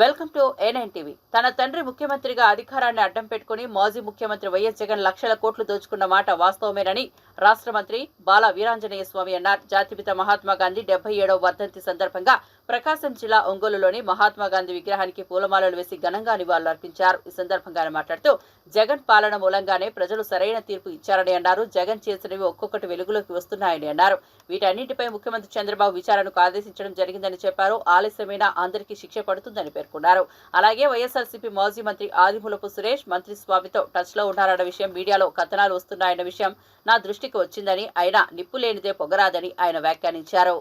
Welcome to A9 TV తన తండ్రి ముఖ్యమంత్రిగా అధికారాన్ని అడ్డం పెట్టుకుని మాజీ ముఖ్యమంత్రి వైఎస్ జగన్ లక్షల కోట్లు దోచుకున్న మాట వాస్తవమేనని రాష్ట్ర మంత్రి బాల వీరాంజనేయ స్వామి అన్నారు. జాతిపిత మహాత్మా గాంధీ డెబ్బై ఏడవ వర్ధంతి సందర్భంగా ప్రకాశం జిల్లా ఒంగోలులోని మహాత్మా గాంధీ విగ్రహానికి పూలమాలలు వేసి ఘనంగా నివాళులర్పించారు. ఈ సందర్భంగా మాట్లాడుతూ జగన్ పాలన మూలంగానే ప్రజలు సరైన తీర్పు ఇచ్చారని అన్నారు. జగన్ చేసినవి ఒక్కొక్కటి వెలుగులోకి వస్తున్నాయని అన్నారు. వీటన్నింటిపై ముఖ్యమంత్రి చంద్రబాబు విచారణకు ఆదేశించడం జరిగిందని చెప్పారు. ఆలస్యమైన అందరికీ శిక్ష పడుతుందని పేర్కొన్నారు. అలాగే వైఎస్ఆర్సీపీ మాజీ మంత్రి ఆదిమూలపు సురేష్ మంత్రి స్వామితో టచ్లో ఉన్నారన్న విషయం మీడియాలో కథనాలు వస్తున్నాయన్న విషయం నా దృష్టికి వచ్చిందని ఆయన నిప్పు లేనిదే పొగరాదని ఆయన వ్యాఖ్యానించారు.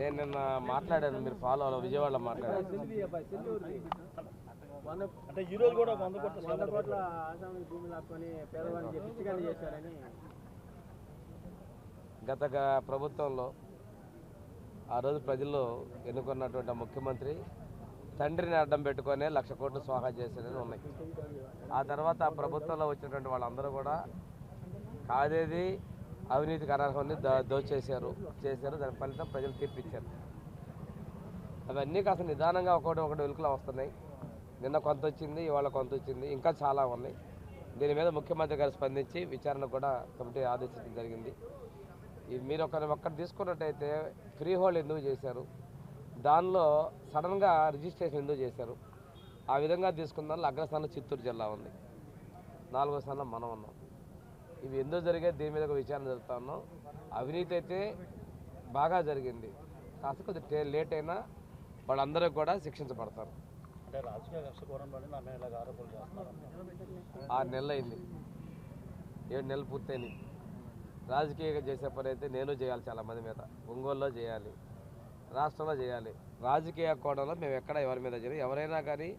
నేను నిన్న మాట్లాడాను మీరు ఫాలో అవ్వాలి విజయవాడలో మాట్లాడాను. అంటే ఈ రోజు కూడా వంద కోట్ల వంద కోట్ల ఆసామి భూములు లాక్కొని పేదవాడిని పిచ్చిగాని చేశారని. గత ప్రభుత్వంలో ఆ రోజు ప్రజల్లో ఎన్నుకున్నటువంటి ముఖ్యమంత్రి తండ్రిని అడ్డం పెట్టుకొని లక్ష కోట్లు స్వాహా చేసేది ఉన్నాయి. ఆ తర్వాత ఆ ప్రభుత్వంలో వచ్చినటువంటి వాళ్ళందరూ కూడా కాదేది అవినీతికి అనర్హమని దోచేశారు చేశారు. దాని ఫలితం ప్రజలు తీర్పిచ్చారు. అవన్నీ కాస్త నిదానంగా ఒకటి ఒకటి వెలుకలో వస్తున్నాయి. నిన్న కొంత వచ్చింది ఇవాళ కొంత వచ్చింది ఇంకా చాలా ఉన్నాయి. దీని మీద ముఖ్యమంత్రి గారు స్పందించి విచారణ కూడా కమిటీ ఆదేశించడం జరిగింది. మీరు ఒక ఒక్కటి తీసుకున్నట్టయితే ఫ్రీ హోల్డ్ ఎందుకు చేశారు? దానిలో సడన్గా రిజిస్ట్రేషన్ ఎందుకు చేశారు? ఆ విధంగా తీసుకున్న దానిలో అగ్రస్థానం చిత్తూరు జిల్లా ఉంది. నాలుగో స్థానం మనం ఉన్నాం. ఇవి ఎందుకు జరిగాయి? దీని మీద ఒక విచారణ జరుగుతా ఉన్నాం. అవినీతి అయితే బాగా జరిగింది. కాస్త కొద్దిగా లేట్ అయినా వాళ్ళందరూ కూడా శిక్షించబడతారు. ఆరు నెలలు అయింది ఏడు నెలలు పూర్తయినాయి. రాజకీయంగా చేసే పని అయితే నేను చేయాలి చాలా మంది మీద. ఒంగోలులో చేయాలి రాష్ట్రంలో చేయాలి. రాజకీయ కోణంలో మేము ఎక్కడ ఎవరి మీద చేయాలి. ఎవరైనా కానీ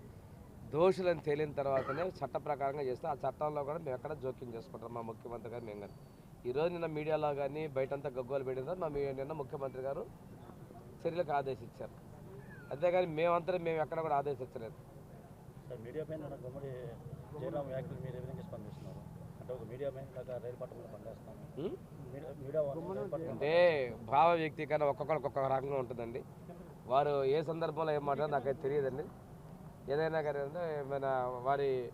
దోషులని తేలిన తర్వాతనే చట్ట ప్రకారంగా చేస్తే ఆ చట్టంలో కూడా మేము ఎక్కడ జోక్యం చేసుకుంటాం. మా ముఖ్యమంత్రి గారు మేము కానీ. ఈరోజు నిన్న మీడియాలో కానీ బయటంతా గగ్గోలు పెట్టిన తర్వాత మా మీ- నిన్న ముఖ్యమంత్రి గారు చర్యలకు ఆదేశించారు. అంతేగాని మేమంతా మేము ఎక్కడ కూడా ఆదేశించలేదు. మీడియా పైన వ్యాఖ్యలు మీరు ఏ విధంగా స్పందిస్తున్నారు? అంటే భావ వ్యక్తీకరణ ఒక్కొక్కరికి ఒక్కొక్క రకంగా ఉంటుందండి. వారు ఏ సందర్భంలో ఏం మాట్లాడారో నాకైతే తెలియదండి. ఏదైనా కానీ అంటే మన వారి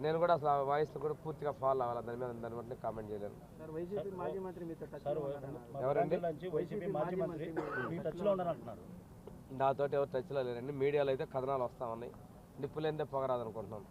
నేను కూడా అసలు ఆ వాయిస్ కూడా పూర్తిగా ఫాలో అవ్వాలి? దాని మీద దాన్ని బట్టి కామెంట్ చేయలేను. ఎవరండి? నాతోటి ఎవరు టచ్లో లేరండి. మీడియాలో అయితే కథనాలు వస్తూ ఉన్నాయి. నిప్పులేందే పొగరాదు అనుకుంటున్నాను